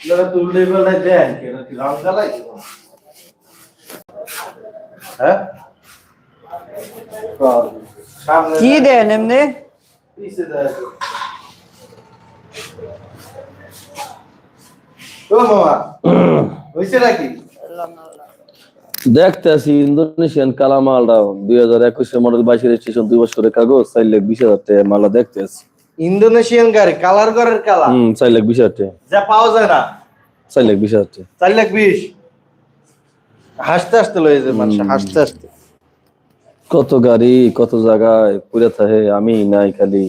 আপনারা তুললে বেলায় দেন কেন কি জ্বালাই হ্যাঁ? কি দেন এমনি? পিছে দেয়। ও মামা হইছে নাকি? দেখতে আছি ইন্দোনেশিয়ান কালা মালটা দুই হাজার একুশে মডেল বাইশের স্টেশন দুই বছরের কাগজ চার লাখ বিশ হাজার টাকা মালটা দেখতে আছি ইন্দোনেশিয়ান গাড়ি কালার ঘরের কালার হম চার লাখ বিশ হাজার যা পাওয়া যায় না। চার লাখ বিশ হাজার টাকা। চার লাখ বিশ। হাসতে হাসতে লয়ে যায় মানুষ হাসতে হাসতে। কত গাড়ি কত জায়গায় পুরে থাকে আমি নাই খালি।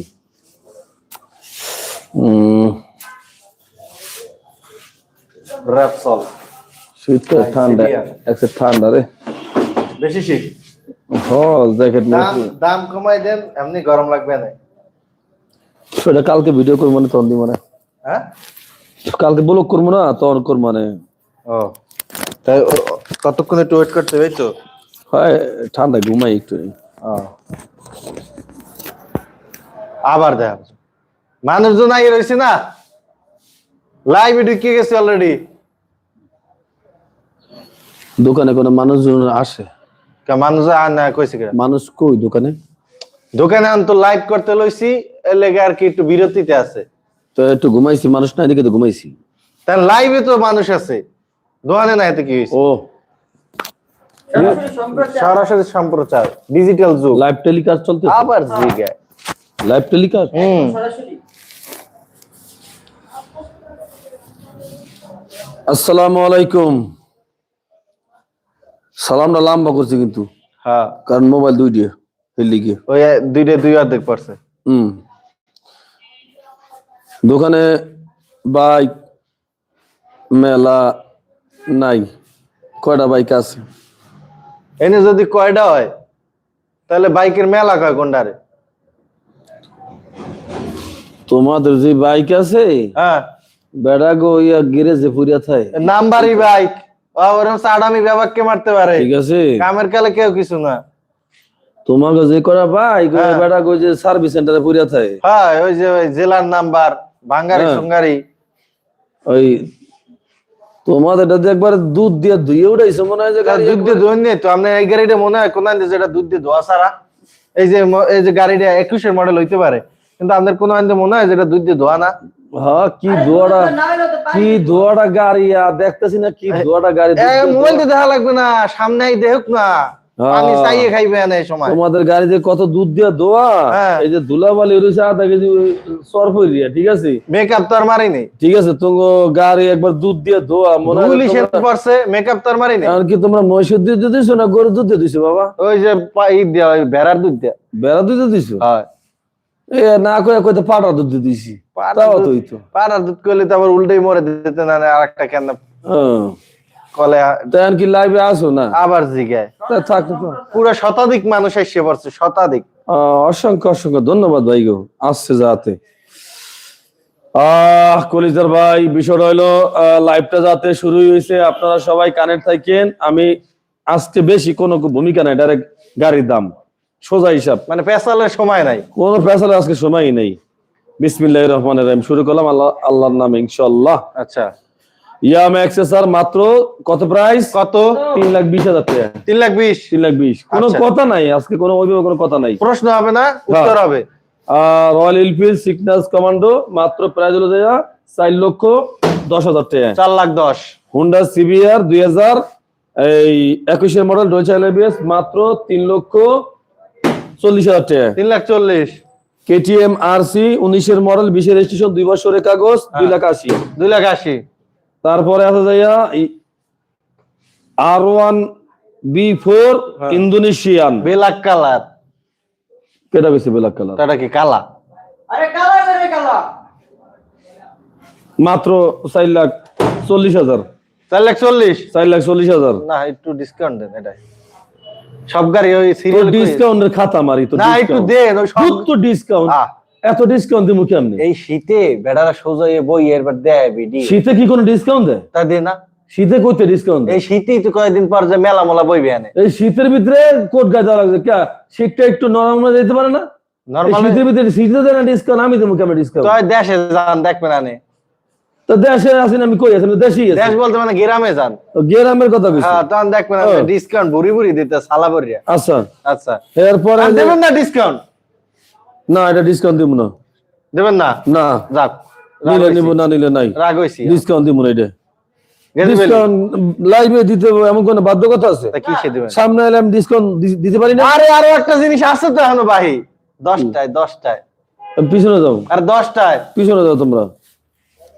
র্যাপসল শীত ঠান্ডা. একটা ঠান্ডা রে। বেশি শীত? হল জ্যাকেট দাম দাম কমাই দেন এমনি গরম লাগবে না। সেটা কালকে ভিডিও করব মানে তখন মানে হ্যাঁ? কালকে ব্লক করব না তখন করব মানে ও তাই কতক্ষণ একটু ওয়েট করতে হবে তো? হয় ঠান্ডা ঘুমাই একটু। আবার দেখা মানুষজন আগে রয়েছে না? লাইভ ঢুকিয়ে গেছে অলরেডি দোকানে কোনো মানুষজন আসে? মানুষ আর না কইছে কিরা মানুষ কই দোকানে? দোকানে আন তো লাইভ করতে লইছি লেগে আর কি একটু বিরতিতে আছে। তো একটু ঘুমাইছি মানুষ না এদিকে তো ঘুমাইছি। তার লাইভে তো মানুষ আছে দোকানে না এতে কি হয়েছে ও। সরাসরি সম্প্রচার ডিজিটাল যুগ। লাইভ টেলিকাস্ট চলতে আবার জিগায় লাইভ টেলিকাস্ট হুম। আসসালামু আলাইকুম। সালামটা লাম্বা করছি কিন্তু। হ্যাঁ। কারণ মোবাইল দুই দিয়ে। হেলি গিয়ে ওই দুইটা দুই অর্ধেক পড়ছে। হুম। দোকানে বাইক মেলা নাই কয়টা বাইক আছে? এনে যদি কয়টা হয় তাহলে বাইকের মেলা কয় কোনটারে তোমাদের যে বাইক আছে হ্যাঁ। বেড়া গো ইয়া গেরেজে পুরিয়া থাই নাম্বারই বাইক। ওরকম সাডামি ব্যবহারকে মারতে পারে। ঠিক আছে। কামের কালে কেউ কিছু না। তোমাকে যে করা ওই হ্যাঁ। গো যে সার্ভিস সেন্টারে পুরিয়া থাই হ্যাঁ ওই যে ওই জেলার নাম্বার বাঙ্গারি হ্যাঁ। সুঙ্গারি ওই তোমাদের এটা একবার দুধ দিয়ে ধুয়ে উঠাইছো মনে হয় যে দুধ দিয়ে ধোয়া নিয়ে তো আপনার এই গাড়িটা মনে হয় কোন যেটা দুধ দিয়ে ধোয়া সারা এই যে এই যে গাড়িটা একুশের মডেল হইতে পারে কিন্তু আপনার কোন আনতে মনে হয় যেটা দুধ দিয়ে ধোয়া না হ্যাঁ কি ধোয়াটা কি ধোয়াটা গাড়ি আর দেখতেছি না কি ধোয়াটা গাড়ি মোবাইল তো দেখা লাগবে না সামনে দেখুক না। পানি চাইয়ে খাইবে না এই সময়। তোমাদের গাড়িতে কত দুধ দিয়ে ধোয়া হ্যাঁ। এই যে ধুলাবালি রয়েছে আধা কেজি সরফ দিয়া ঠিক আছে? মেকআপ তো আর মারিনি। ঠিক আছে তোমার গাড়ি একবার দুধ দিয়ে ধোয়া মনে হয় মেকআপ তো আর মারিনি। এখন কি তোমরা মহিষের দুধ দিয়ে দিছো না গরুর দুধ দিয়ে দিছো বাবা? ওই যে পা- ই দিয়া ভেড়ার দুধ দিয়া। বেড়া দুধ দিয়ে দিছো? হয়। না কয়ে কইতে পাটা দুধ দিয়ে দিছি। দুধ- তো পাড়ার দুধ করলে তো আবার উল্টেই মরে দিতে না আর একটা কেন? হ্যাঁ কলে তাই কি লাইভে আসো না? আবার জিগায়। তা পুরো শতাধিক মানুষ এসে পড়ছে শতাধিক। অসংখ্য অসংখ্য ধন্যবাদ ভাই গো আসছে যাতে। আহ কলিজার ভাই বিষয় হইল লাইভটা যাতে শুরুই হয়েছে আপনারা সবাই কানেক্ট থাকেন। আমি আজকে বেশি কোনো ভূমিকা নাই ডাইরেক্ট গাড়ির দাম। সোজা হিসাব। মানে পেশালের সময় নাই। কোনো ফেসালে আজকে সময়ই নেই। বিসমিল্লাহ রহমান রহিম শুরু করলাম আল্লাহ আল্লাহর নাম ইনশাল্লাহ আচ্ছা। ইয়াম এক্সেসার মাত্র কত প্রাইস কত? তিন লাখ বিশ হাজার টাকা। তিন লাখ বিশ। তিন লাখ বিশ। কোনো আচ্ছা। কথা নাই আজকে কোনো ওইভাবে কোনো কথা নাই। প্রশ্ন হবে না উত্তর হবে। রয়্যাল এনফিল্ড সিগনাস কমান্ডো মাত্র প্রাইস হলো দেয়া চার লক্ষ দশ হাজার টাকা। চার লাখ দশ। হুন্ডা সিবিআর দুই হাজার এই একুশের মডেল ডোচা এলবিএস মাত্র তিন লক্ষ চল্লিশ হাজার টাকা। তিন লাখ চল্লিশ। কেটিএম আর সি উনিশের মডেল বিশের রেজিস্ট্রেশন দুই বছরের কাগজ দুই লাখ আশি। দুই লাখ আশি। তারপরে আছে যাইয়া R one B four. Indonesian. Black colour. কেটা বেশি ব্ল্যাক কালার? এটা কি কালা? আরে কালা রে কালা। মাত্র চার লাখ চল্লিশ হাজার। চার লাখ চল্লিশ? চার লাখ চল্লিশ হাজার। না একটু ডিসকাউন্ট দেন এটা সব গাড়ি ওই সিরিয়াল ডিসকাউন্টের খাতা মারি তো না একটু দেন ওই সব তো ডিসকাউন্ট এত ডিসকাউন্ট দিব কেমনি? এই শীতে বেড়ারা সোজা বই এরবার দেয় বিডি। শীতে কি কোনো ডিসকাউন্ট দেয়? তা দে না। শীতে করতে ডিসকাউন্ট এই শীতেই তো কয়েকদিন পর যে মেলা মোলা বইবে আনে। এই শীতের ভিতরে কোট গাছ দেওয়া লাগছে। কে? শীতটা একটু নরম হয়ে যেতে পারে না? নর্মাল শীতের ভিতরে শীতে দেয় না ডিসকাউন্ট আমি দেবো কেমন ডিসকাউন্ট তো দেশে যান দেখবেন আনে। তো দেশে আছেন আমি কই আছেন দেশি দেশ বলতে মানে গ্রামে যান। তো গ্রামের কথা কইছি। হ্যাঁ তখন দেখবেন। ডিসকাউন্ট বুড়ি বুড়ি দিতে সালা বরিয়া আচ্ছা। আচ্ছা। এরপরে দেবেন না ডিসকাউন্ট না এটা ডিসকাউন্ট দিব না। দেবেন না? না। যাক নিলে নিব না নিলে নাই। রাগ হইছি। ডিসকাউন্ট দিব না এটা। ডিসকাউন্ট লাইভে দিতে হবে এমন কোন বাধ্যকতা আছে? কি সামনে এলে আমি ডিসকাউন্ট দিতে পারি না? আরে আরও একটা জিনিস আছে তো এখনও বাহি। দশটায় দশটায়। পিছনে যাও। আর দশটায়। পিছনে যাও তোমরা।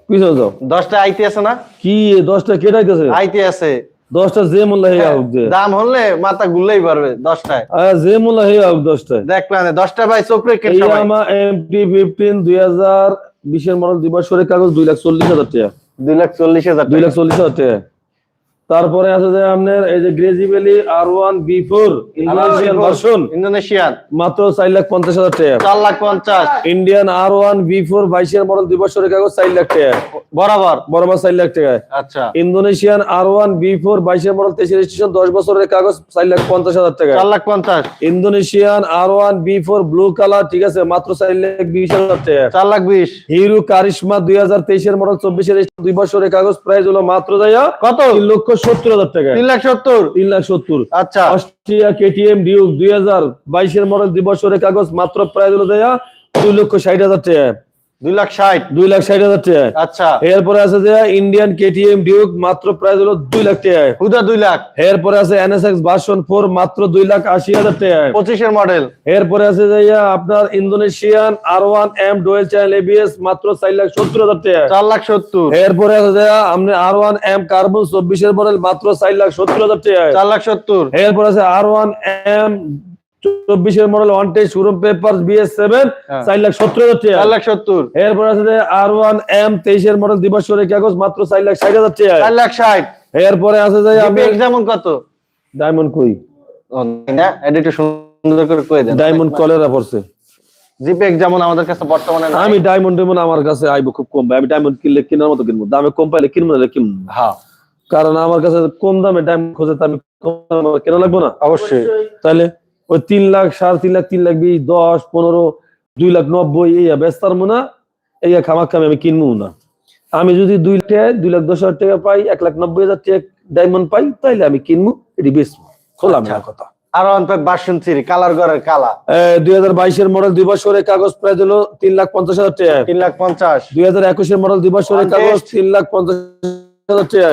পিছনে যাও। দশটায় আইতে আছে না? কি দশটা কেটাইতেছে আইতে আছে। দশটা যে মোল্লা হয়ে আউক দে দাম হলে মাথা গুললেই পারবে দশটায়। যে মোল্লা হয়ে আউক দশটায়। দেখলাম দশটা ভাই চোখ রেখে আমার এমটি ফিফটিন দুই হাজার বিশের মডেল দুই বছরের কাগজ দুই লাখ চল্লিশ হাজার টাকা। দুই লাখ চল্লিশ হাজার দুই লাখ চল্লিশ হাজার টাকা। তারপরে আছে যে আপনার এই যে গ্রেজি valley R one B four Indonesian version Indonesian মাত্র চার লাখ পঞ্চাশ হাজার টাকা। চার লাখ পঞ্চাশ। Indian R one B four বাইশের মডেল দুই বছরের কাগজ চার লাখ টাকা। বরাবর। বরাবর চার লাখ টাকা। আচ্ছা। Indonesian R one B four বাইশের মডেল তেইশ রেজিস্ট্রেশন দশ বছরের কাগজ চার লাখ পঞ্চাশ হাজার টাকা। চার লাখ পঞ্চাশ। Indonesian R one B four blue colour ঠিক আছে মাত্র চার লাখ বিশ হাজার টাকা। চার লাখ বিশ। হিরো কারিশমা দুই হাজার তেইশের মডেল চব্বিশের দুই বছরের কাগজ প্রাইস হলো মাত্র যাইয়া কত? লক্ষ সত্তর হাজার টাকা। তিন লাখ সত্তর? তিন লাখ সত্তর। আচ্ছা। অস্ট্রিয়া কেটিএম ডিউক দুই হাজার বাইশের মডেল দুই বছরের কাগজ মাত্র প্রায় হলো দেয়া দুই লক্ষ ষাট হাজার টাকা। দুই লাখ ষাট। দুই লাখ ষাট হাজার টাকা আচ্ছা। এরপরে আছে যে ইন্ডিয়ান কেটিএম ডিউক মাত্র প্রাইস হলো দুই লাখ টাকা হুদা দুই লাখ। এরপরে আছে এনএসএক্স ভার্সন ফোর মাত্র দুই লাখ আশি হাজার টাকা পঁচিশের মডেল এরপরে আছে যে আপনার Indonesian R one M dual channel ABS মাত্র চার লাখ সত্তর হাজার টাকা চার লাখ সত্তর। এরপরে আছে যে আপনি আর ওয়ান এম কার্বন চব্বিশের মডেল মাত্র চার লাখ সত্তর হাজার টাকা চার লাখ সত্তর। এরপর আছে আর ওয়ান এম চব্বিশের model one test paper BS seven. চার লাখ সত্তর হাজার টাকা। চার লাখ সত্তর। এরপর আছে যে আর ওয়ান এম তেইশের মডেল দিবসরের কাগজ মাত্র চার লাখ ষাট হাজার টাকা। চার লাখ ষাট। এরপরে আছে যে আপনি যেমন কত? ডায়মন্ড কই? না, এটা একটু সুন্দর করে কয়ে দেন। ডায়মন্ড কলেরা পড়ছে। জিপেক যেমন আমাদের কাছে বর্তমানে আমি ডায়মন্ড ডেমন আমার কাছে আইবো খুব কম ভাই। আমি ডায়মন্ড কিনলে কেনার মতো কিনবো। দামে কম পাইলে কিনবো না কিনবো। হ্যাঁ। কারণ আমার কাছে কম দামে ডায়মন্ড খোঁজে তো আমি কম দামে কেনা লাগবো না। অবশ্যই। তাহলে ওই তিন লাখ সাড়ে তিন লাখ তিন লাখ বিশ দশ পনেরো দুই লাখ নব্বই এই ব্যস্ত পারব না এই খামাক খামে আমি কিনবো না। আমি যদি দুই লাখ টাকা দুই লাখ দশ হাজার টাকা পাই এক লাখ নব্বই হাজার টাকা ডায়মন্ড পাই তাইলে আমি কিনবো এটি বেচবো। খোলা আচ্ছা। মেলা কথা। আর বাসন চিরি কালার ঘরের কালা দুই হাজার বাইশের মডেল দুই বছরের কাগজ প্রায় হলো তিন লাখ পঞ্চাশ হাজার টাকা। তিন লাখ পঞ্চাশ। দুই হাজার একুশের মডেল দুই বছরের কাগজ তিন লাখ পঞ্চাশ হাজার টাকা।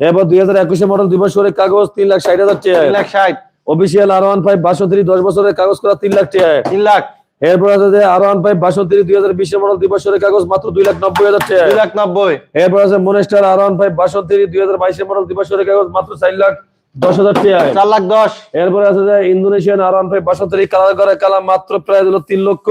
এবার দুই হাজার একুশের মডেল দুই বছরের কাগজ তিন লাখ ষাট হাজার টাকা। তিন লাখ ষাট। অফিসিয়াল আর ওয়ান ফাইভ বাসন্তী দশ বছরের কাগজ করা তিন লাখ টাকা। তিন লাখ। এরপর আছে যে আর ওয়ান ফাইভ বাসন্তী দুই হাজার বিশের মডেল দুই বছরের কাগজ মাত্র দুই লাখ নব্বই হাজার টাকা। দুই লাখ নব্বই। এরপর আছে মনেস্টার আর ওয়ান ফাইভ বাসন্তী দুই হাজার বাইশের মডেল দুই বছরের কাগজ মাত্র চার লাখ দশ হাজার টাকা। চার লাখ দশ। এরপরে আছে যে ইন্দোনেশিয়ান আর ওয়ান ফাইভ বাসন্তী কালার করে কালা মাত্র প্রায় হলো তিন লক্ষ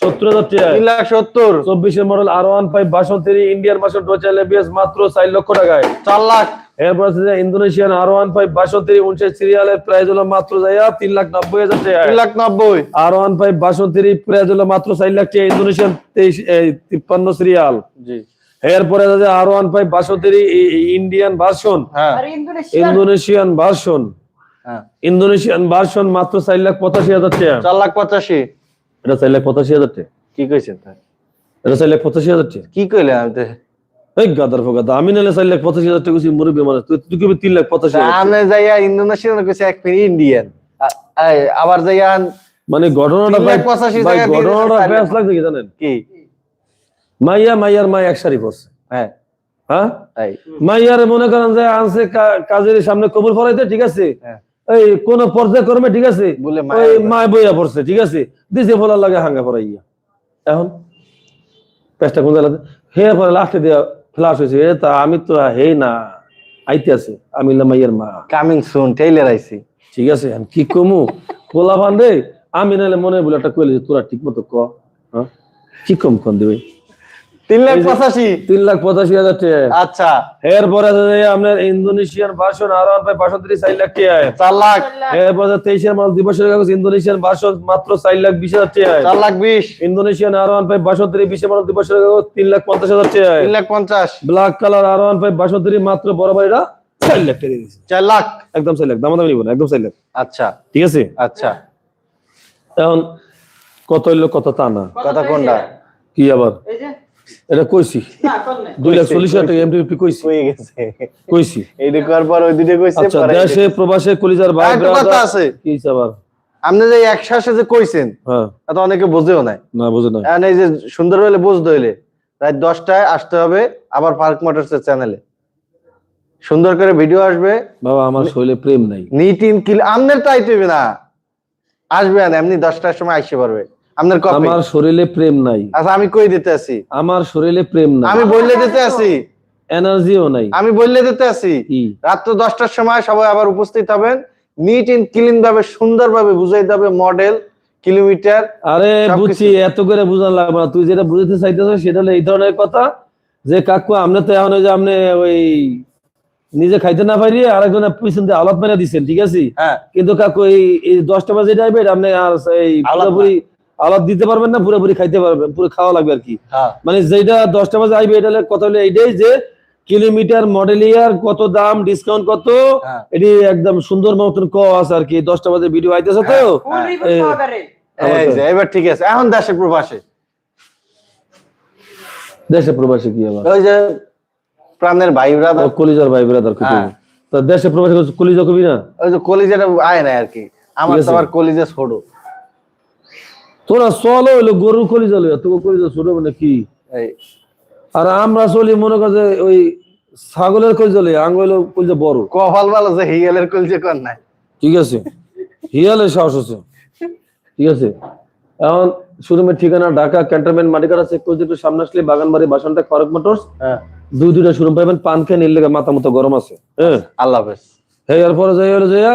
সত্তর হাজার টাকা। তিন লাখ সত্তর। চব্বিশের মডেল আর ওয়ান ফাইভ বাসন্তী ইন্ডিয়ান টোচাল এবিএস মাত্র চার লক্ষ টাকায়। চার লাখ। এরপর আছে ইন্দোনেশিয়ান আর ওয়ান ফাইভ বাসন্তী উনষাট সিরিয়ালের প্রাইস হলো মাত্র যাইয়া তিন লাখ নব্বই হাজার টাকা। তিন লাখ নব্বই। আর ওয়ান ফাইভ বাসন্তী প্রাইস হলো মাত্র চার লাখ টাকা ইন্দোনেশিয়ান তেইশ তিপ্পান্ন সিরিয়াল জি। এরপরে আছে আর one five Basanti Indian version হ্যাঁ। ইন্দোনেশিয়ান? ভার্সন হ্যাঁ। ইন্দোনেশিয়ান ভার্সন মাত্র চার লাখ পঁচাশি হাজার টাকা। চার লাখ পঁচাশি। এটা চার লাখ পঁচাশি হাজার টাকা। কি কইছেন এটা চার লাখ পঁচাশি হাজার টাকা। কি কইলেন? আমি এই গাদার ফোগাদা আমি নাহলে চার লাখ পঁচাশি হাজার টাকা মুরব্বী মানে তুই তুই কবি তিন লাখ পঁচাশি হাজার টাকা। আমি যাইয়া ইন্দোনেশিয়ান কইছে এক ফিরি ইন্ডিয়ান। আবার যাইয়া মানে ঘটনাটা তিন পঁচাশি ভাই জায়গায় দিয়ে দিছে ঘটনাটা চার লাগছে কি জানেন? কি? মাইয়া মাইয়ার মাই এক পড়ছে হ্যাঁ। হ্যাঁ? মাইয়ার মনে করেন যে আনছে কাজের সামনে কবুল ফরাইতে ঠিক আছে? হ্যাঁ। এই কোন পর্যায়ক্রমে ঠিক আছে? ওই মায় বইয়া পড়ছে ঠিক আছে? দিছে ফলার লাগে হাঙ্গা পড়াইয়া এখন? পেস্টা কোন জায়গাতে? হে পরে লাস্টে দিয়া ফ্লাশ হয়েছে এ তা আমি তো হেই না আইতে আছে আমি মাইয়ের মা। কামিং সুন টেইলার আইছি। ঠিক আছে আমি কি কমু? কোলা বান্ধে আমি নাহলে মনে বলে একটা কইলে তোরা ঠিক মতো ক হ্যাঁ? কি কম কোন দিবে? তিন লাখ পঁচাশি। তিন লাখ পঁচাশি হাজার টাকা। আচ্ছা। এরপরে আছে আপনার ইন্দোনেশিয়ান ভার্সন আর ওয়ান পাই বাষট্টি চার লাখ টাকা। চার লাখ। এরপর তেইশের মাল দিবসের কাগজ ইন্দোনেশিয়ান ভার্সন মাত্র চার লাখ বিশ হাজার টাকা। চার লাখ বিশ। ইন্দোনেশিয়ান আর ওয়ান ফাইভ বিশের মাল দিবসের কাগজ তিন লাখ পঞ্চাশ হাজার টাকা। তিন লাখ পঞ্চাশ। Black colour R one five মাত্র বড় বাড়িটা চার লাখ টাকা দিয়েছে। চার লাখ। একদম চার লাখ দাম দামি একদম চার লাখ। আচ্ছা। ঠিক আছে? আচ্ছা। এখন কত হইল কত তা না। কথা কোনটা? কি আবার? এই যে এটা কইছি। না দুই লাখ চল্লিশ হাজার টাকা এমটিপি কইছি। হয়ে গেছে। কইছি। এইটা করার পর ওই দুটো কইছে আচ্ছা দেশে প্রবাসে কলিজার ভাই কথা আছে। কি আবার? আপনি যে যে কইছেন হ্যাঁ। তা অনেকে বোঝেও নাই। না বুঝে না এখন এই যে সুন্দর হলে বুঝতে হইলে রাত দশটায় আসতে হবে আবার পার্ক মোটরসের চ্যানেলে। সুন্দর করে ভিডিও আসবে। বাবা আমার শরীরে প্রেম নাই। নিট ইন কিল আমনের তাই না। আসবে না এমনি দশটার সময় আসতে পারবে আপনার কপি আমার শরীরে প্রেম নাই। আচ্ছা আমি কই দিতে আছি আমার শরীরে প্রেম নাই। আমি বললে দিতে আছি এনার্জিও নাই। আমি বললে দিতে আছি রাত্র দশটার সময় সবাই আবার উপস্থিত হবেন। নিট ইন ক্লিন ভাবে সুন্দর ভাবে বুঝাই দেবে মডেল কিলোমিটার আরে। বুঝছি এত করে বুঝান লাগবে না। তুই যেটা বুঝতে চাইতেছ সেটা হলো এই ধরনের কথা যে কাকু আপনি তো এখন যে আপনি ওই নিজে খাইতে না পারি আরেকজনের পিছন দিয়ে আলাপ মেরে দিচ্ছেন ঠিক আছে? হ্যাঁ। কিন্তু কাকু এই এই দশটা বাজে যাইবে আপনি আর এই পুরোপুরি আলাপ দিতে পারবেন না পুরোপুরি খাইতে পারবেন পুরো খাওয়া লাগবে আর কি। হ্যাঁ। মানে যেটা দশটা বাজে আইবে এটা কথা হলো এইটাই যে কিলোমিটার মডেল ইয়ার কত দাম ডিসকাউন্ট কত হ্যাঁ। এটি একদম সুন্দর মতন ক আছে আর কি দশটা বাজে ভিডিও আইতেছে তো। হ্যাঁ। এবার ঠিক আছে এখন দেশে প্রবাসে। দেশে প্রবাসী কি আবার? ওই যে প্রাণের ভাই ব্রাদার কলিজার ভাই ব্রাদার কত। তা? দেশে প্রবাসী কলিজা কবি না? ওই যে কলিজাটা আয় না আর কি। আমার তো। আবার কলিজা ছোট। তোরা চলো হইল গরু কলিজা লইয়া। তোকে কলিজা ছোট মানে কি? আর আমরা চলি মনে কর যে ওই ছাগলের কলিজা লইয়া আঙ্গ হইল কলিজা বড়। কপাল ভালো যে হিয়ালের কলিজা কর নাই। ঠিক আছে। হিয়ালে সাহস আছে। ঠিক আছে। এখন শোরুমের ঠিকানা ঢাকা ক্যান্টনমেন্ট মাটিকাটা চেক করে একটু সামনে আসলে বাগানবাড়ি বাসনটা খড়ক মোটরস। হ্যাঁ। দুই দুইটা শোরুম পাইবেন পান খেয়ে নিলে মাথা মতো গরম আছে। হ্যাঁ। আল্লাহ হাফেজ। এই এরপরে যাই হলো যাইয়া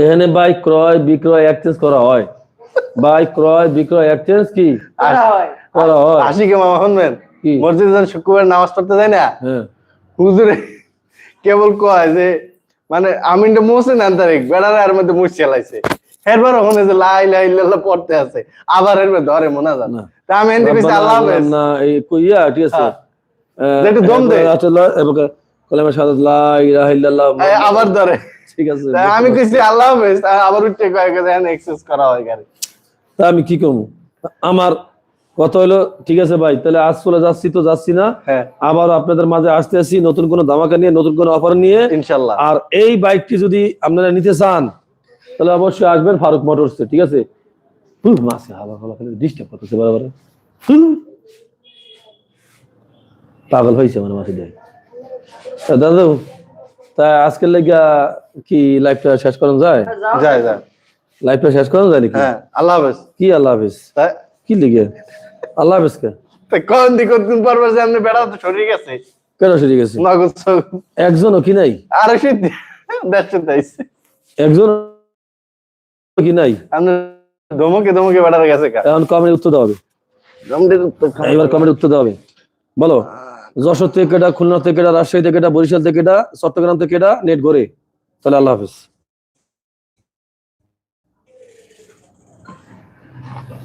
এখানে বাইক ক্রয় বিক্রয় এক্সচেঞ্জ করা হয়। বাইক ক্রয় বিক্রয় এক্সচেঞ্জ কি? করা হয়। হয়। আশিকে মামা শুনবেন? কি? মসজিদ যখন শুক্রবার নামাজ পড়তে যায় না হ্যাঁ। হুজুরে কেবল কয় যে মানে আমিনটা মোছে না তারিখ বেড়ারে আর মধ্যে মুছ চালাইছে। এরপর ওখানে যে লাই লাই লাল্লা পড়তে আছে আবার এরপর ধরে মনে জান তা আমি এনতে কইছি আল্লাহ হাফেজ না এই কইয়া ঠিক আছে? হ্যাঁ। একটু দম দে। কলেমা সাদাত লা ইলাহা ইল্লাল্লাহ আবার ধরে। ঠিক আছে আমি কইছি আল্লাহ হাফেজ আবার উঠতে কয়েক এখানে এক্সেস করা হয় গাড়ি। তা আমি কি করব? আমার কথা হলো ঠিক আছে ভাই তাহলে আজ চলে যাচ্ছি তো যাচ্ছি না। হ্যাঁ। আবার আপনাদের মাঝে আসতে আসি নতুন কোনো ধামাকা নিয়ে নতুন কোনো অফার নিয়ে। ইনশাল্লাহ। আর এই বাইকটি যদি আপনারা নিতে চান তাহলে অবশ্যই আসবেন ফারুক মোটরসে ঠিক আছে? হুম, মাসে খালি ডিস্টার্ব করতেছে বারবার। পাগল হয়েছে মানে মাসে দেয় তা তা আজকের লেগা কি লাইফটা শেষ করানো যায়? যায় যায়। লাইফটা শেষ করানো যায় নাকি? হ্যাঁ আল্লাহ হাফেজ। কি আল্লাহ হাফিজ? কি লিখে আল্লাহ হাফিজ কে? কোন দিক দিন পর যে আপনি বেড়া তো সরিয়ে গেছে? কেন সেরে গেছে? নগদ একজনও কি নাই? আরও দেড়শো তাইছে একজন কি নাই? আপনি ধমকে ধমকে বেড়ার গেছে কা? এখন কমেন্ট উত্তর দেওয়া হবে। এবার কমেন্ট উত্তর দেওয়া হবে। বলো যশোর থেকে কেটা খুলনা থেকে কেটা রাজশাহী থেকে কেটা বরিশাল থেকে কেটা চট্টগ্রাম থেকে কেটা নেট ঘরে। তাহলে আল্লাহ হাফিজ।